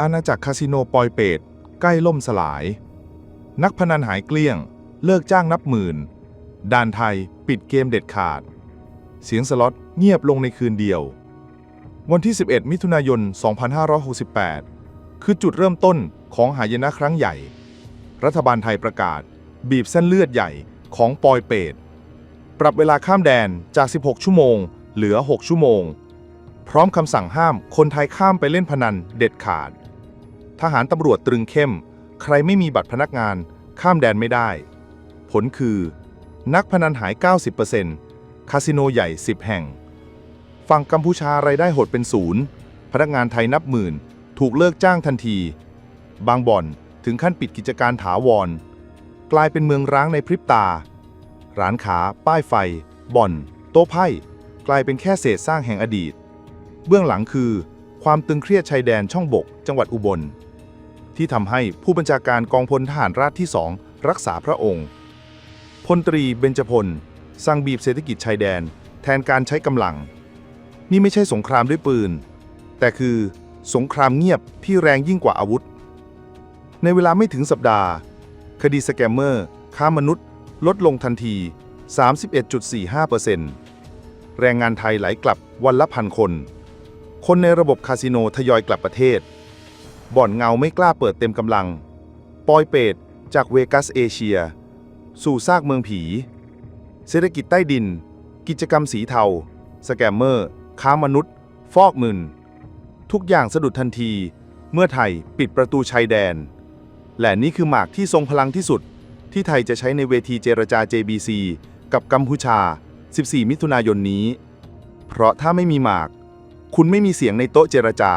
อาณาจักรคาสิโนปอยเปตใกล้ล่มสลาย นักพนันหายเกลี้ยง เลิกจ้างนับหมื่น ด่านไทยปิดเกมเด็ดขาด เสียงสล็อตเงียบลงในคืนเดียว วันที่ 11 มิถุนายน 2568 คือจุดเริ่มต้นของหายนะครั้งใหญ่ รัฐบาลไทยประกาศ บีบเส้นเลือดใหญ่ของปอยเปตปรับเวลาข้ามแดนจาก 16 ชั่วโมง เหลือ 6 ชั่วโมง พร้อมคำสั่งห้ามคนไทยข้ามไปเล่นพนันเด็ดขาด ทหารตำรวจตรึงเข้ม ใครไม่มีบัตรพนักงาน ข้ามแดนไม่ได้ ผลคือ นักพนันหาย 90%คาสิโนใหญ่ 10 แห่ง ฝั่งกัมพูชารายได้หดเป็นศูนย์พนักงานไทยนับหมื่น ถูกเลิกจ้างทันที บางบ่อนถึงขั้นปิดกิจการถาวร กลายเป็นเมืองร้างในพริบตา ร้านขา ป้ายไฟ บ่อน โต๊ะไพ่ กลายเป็นแค่เศษสร้างแห่งอดีต เบื้องหลังคือ ความตึงเครียดชายแดนช่องบก จังหวัดอุบล ที่ทำให้ผู้บัญชาการกองพลทหารราบที่สองรักษาพระองค์พลตรีเบญจพลสั่งบีบเศรษฐกิจชายแดน แทนการใช้กำลัง นี่ไม่ใช่สงครามด้วยปืน แต่คือสงครามเงียบที่แรงยิ่งกว่าอาวุธ ในเวลาไม่ถึงสัปดาห์ คดีสแกมเมอร์ ค้ามนุษย์ ลดลงทันที 31.45%แรงงานไทยไหลกลับวันละพันคน คนในระบบคาสิโนทยอยกลับประเทศ บ่อนเงาไม่กล้าเปิดเต็มกำลัง ปอยเปตจากเวกัสเอเชีย สู่ซากเมืองผี เศรษฐกิจใต้ดิน กิจกรรมสีเทา สแกมเมอร์ ค้ามนุษย์ ฟอกเงิน ทุกอย่างสะดุดทันที เมื่อไทยปิดประตูชายแดน และนี่คือหมากที่ทรงพลังที่สุด ที่ไทยจะใช้ในเวทีเจรจา JBC กับกัมพูชา 14 มิถุนายนนี้ เพราะถ้าไม่มีหมาก คุณไม่มีเสียงในโต๊ะเจรจา